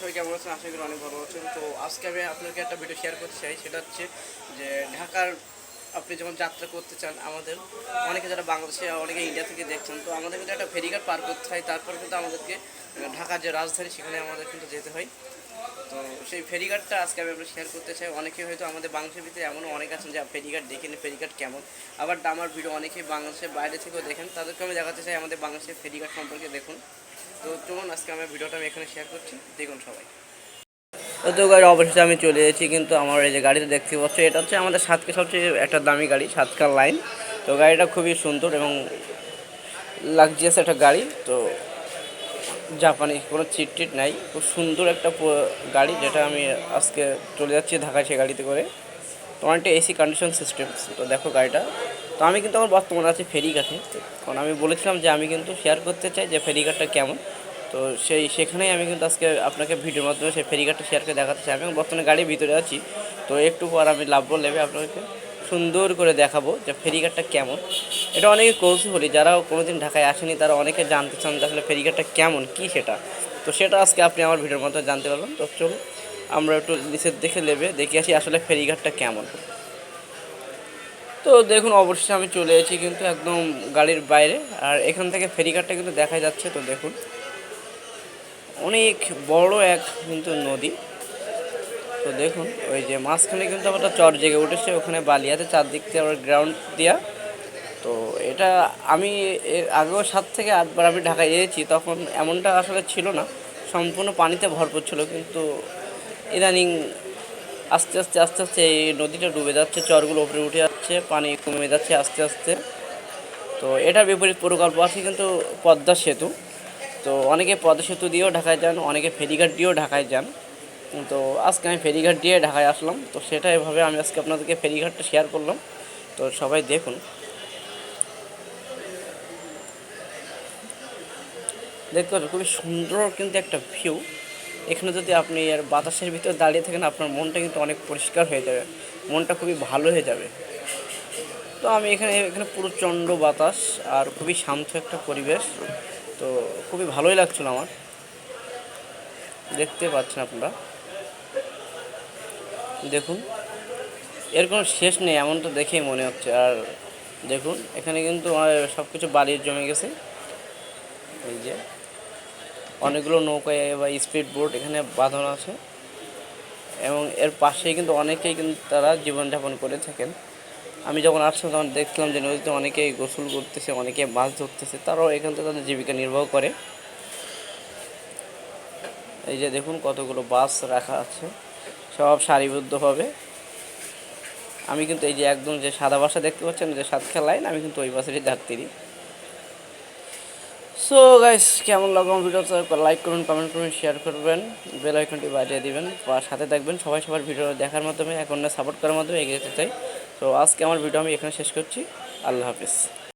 সবাই কেমন আছেন? আশা করি অনেক ভালো আছেন। তো আজকে আমি আপনাকে একটা ভিডিও শেয়ার করতে চাই। সেটা হচ্ছে যে ঢাকার আপনি যখন যাত্রা করতে চান আমাদের, অনেকে যারা বাংলাদেশে অনেকে ইন্ডিয়া থেকে দেখছেন, তো আমাদের কিন্তু একটা ফেরিঘাট পার করতে হয়। তারপর কিন্তু আমাদেরকে ঢাকার যে রাজধানী, সেখানে আমাদের কিন্তু যেতে হয়। তো সেই ফেরিঘাটটা আজকে আমি আপনার শেয়ার করতে চাই। অনেকে হয়তো আমাদের বাংলাদেশের ভিতরে এমনও অনেক আছেন যে ফেরিঘাট দেখেন ফেরিঘাট কেমন? আবার আমার ভিডিও অনেকেই বাংলাদেশের বাইরে থেকেও দেখেন। তাদেরকে আমি দেখাতে চাই আমাদের বাংলাদেশের ফেরিঘাট সম্পর্কে। দেখুন। তো চলুন, আজকে আমার ভিডিওটা আমি এখানে শেয়ার করছি। দেখুন সবাই। তো গাড়ি অবশেষে আমি চলে এসেছি কিন্তু আমার এই যে গাড়িতে দেখতে পাচ্ছ, এটা হচ্ছে আমাদের সাতকে সবচেয়ে একটা দামি গাড়ি সাতকার লাইন। তো গাড়িটা খুবই সুন্দর এবং লাক্সারিয়াস একটা গাড়ি। তো জাপানি কোনো চিট টিট নাই, খুব সুন্দর একটা গাড়ি যেটা আমি আজকে চলে যাচ্ছি ঢাকায় সে গাড়িতে করে। তো অনেকটা এসি কন্ডিশন সিস্টেম তো দেখো গাড়িটা। তো আমি কিন্তু আমার বর্তমানে আছি ফেরিঘাটে কারণ আমি বলেছিলাম যে আমি কিন্তু শেয়ার করতে চাই যে ফেরিঘাটটা কেমন। তো সেই, সেখানেই আমি কিন্তু আজকে আপনাকে ভিডিওর মাধ্যমে সেই ফেরিঘাটটা শেয়ার করে দেখাতে চাই। আমি বর্তমানে গাড়ির ভিতরে আছি। তো একটু পর আমি লাভবো লেবে আপনাকে সুন্দর করে দেখাবো যে ফেরিঘাটটা কেমন। এটা অনেকে কৌশলী যারা কোনোদিন ঢাকায় আসেনি, তারা অনেকে জানতে চান যে আসলে ফেরিঘাটটা কেমন, কী সেটা। তো সেটা আজকে আপনি আমার ভিডিওর মাধ্যমে জানতে পারবেন। তো চলুন, আমরা একটু নিচের দেখে নেবে দেখে আসি আসলে ফেরিঘাটটা কেমন। তো দেখুন অবশ্যই আমি চলে এসেছি কিন্তু একদম গাড়ির বাইরে। আর এখান থেকে ফেরিঘাটটা কিন্তু দেখা যাচ্ছে, তো দেখুন। অনেক বড় এক কিন্তু নদী। তো দেখুন, ওই যে মাঝখানে কিন্তু আবার চর জেগে উঠেছে, ওখানে বালি আছে চারদিক থেকে আবার গ্রাউন্ড দেওয়া তো এটা আমি এর আগেও সাত থেকে আটবার আমি ঢাকায় এসেছি, তখন এমনটা আসলে ছিল না। সম্পূর্ণ পানিতে ভরপুর ছিল, কিন্তু ইদানিং আস্তে আস্তে আস্তে আস্তে এই নদীটা ডুবে যাচ্ছে, চরগুলো উপরে উঠে যাচ্ছে, পানি কমে যাচ্ছে আস্তে আস্তে। তো এটার বিপরীত প্রকল্প আছে কিন্তু পদ্মা সেতু। তো অনেকে পদ্মা সেতু দিয়েও ঢাকায় যান, অনেকে ফেরিঘাট দিয়েও ঢাকায় যান। তো আজকে আমি ফেরিঘাট দিয়ে ঢাকায় আসলাম। তো সেটা এভাবে আমি আজকে আপনাদেরকে ফেরিঘাটটা শেয়ার করলাম। তো সবাই দেখুন। দেখতে পাচ্ছেন, খুবই সুন্দর কিন্তু একটা ভিউ এখানে যদি আপনি আর বাতাসের ভিতরে দাঁড়িয়ে থাকেন, আপনার মনটা কিন্তু অনেক পরিষ্কার হয়ে যাবে। মনটা খুবই ভালো হয়ে যাবে। তো আমি এখানে এখানে পুরো চণ্ড বাতাস আর খুবই শান্ত একটা পরিবেশ। তো খুবই ভালোই লাগছিল আমার। দেখতে পাচ্ছেন আপনারা। দেখুন, এর কোনো শেষ নেই, এমন তো দেখেই মনে হচ্ছে। আর দেখুন, এখানে কিন্তু সব কিছু বালির জমে গেছে। এই যে। অনেকগুলো নৌকায় বা স্পিড বোট এখানে বাঁধানো আছে। এবং এর পাশেই কিন্তু অনেকেই কিন্তু তারা জীবনযাপন করে থাকেন। আমি যখন আসছিলাম তখন দেখলাম যে নদীতে অনেকেই গোসল করতেছে অনেকে মাছ ধরতেছে, তারাও এখান থেকে তাদের জীবিকা নির্বাহ করে। এই যে দেখুন কতগুলো বাস রাখা আছে, সব সারিবদ্ধভাবে। আমি কিন্তু এই যে একদম যে সাদা বাসা দেখতে পাচ্ছেন, যে সাতক্ষা লাইন, আমি কিন্তু ওই বাসেরই যাত্রী সো গাইস কেমন লাগল ভিডিওটা লাইক করুন কমেন্ট করুন শেয়ার করবেন। বেল আইকনটি বাজিয়ে দিবেন। বা সাথে থাকবেন সবাই সবার ভিডিও দেখার মাধ্যমে এখন সাপোর্ট করার মাধ্যমে এগিয়ে যেতে চাই। তো আজকে আমার ভিডিও আমি এখানে শেষ করছি। আল্লাহ হাফিজ।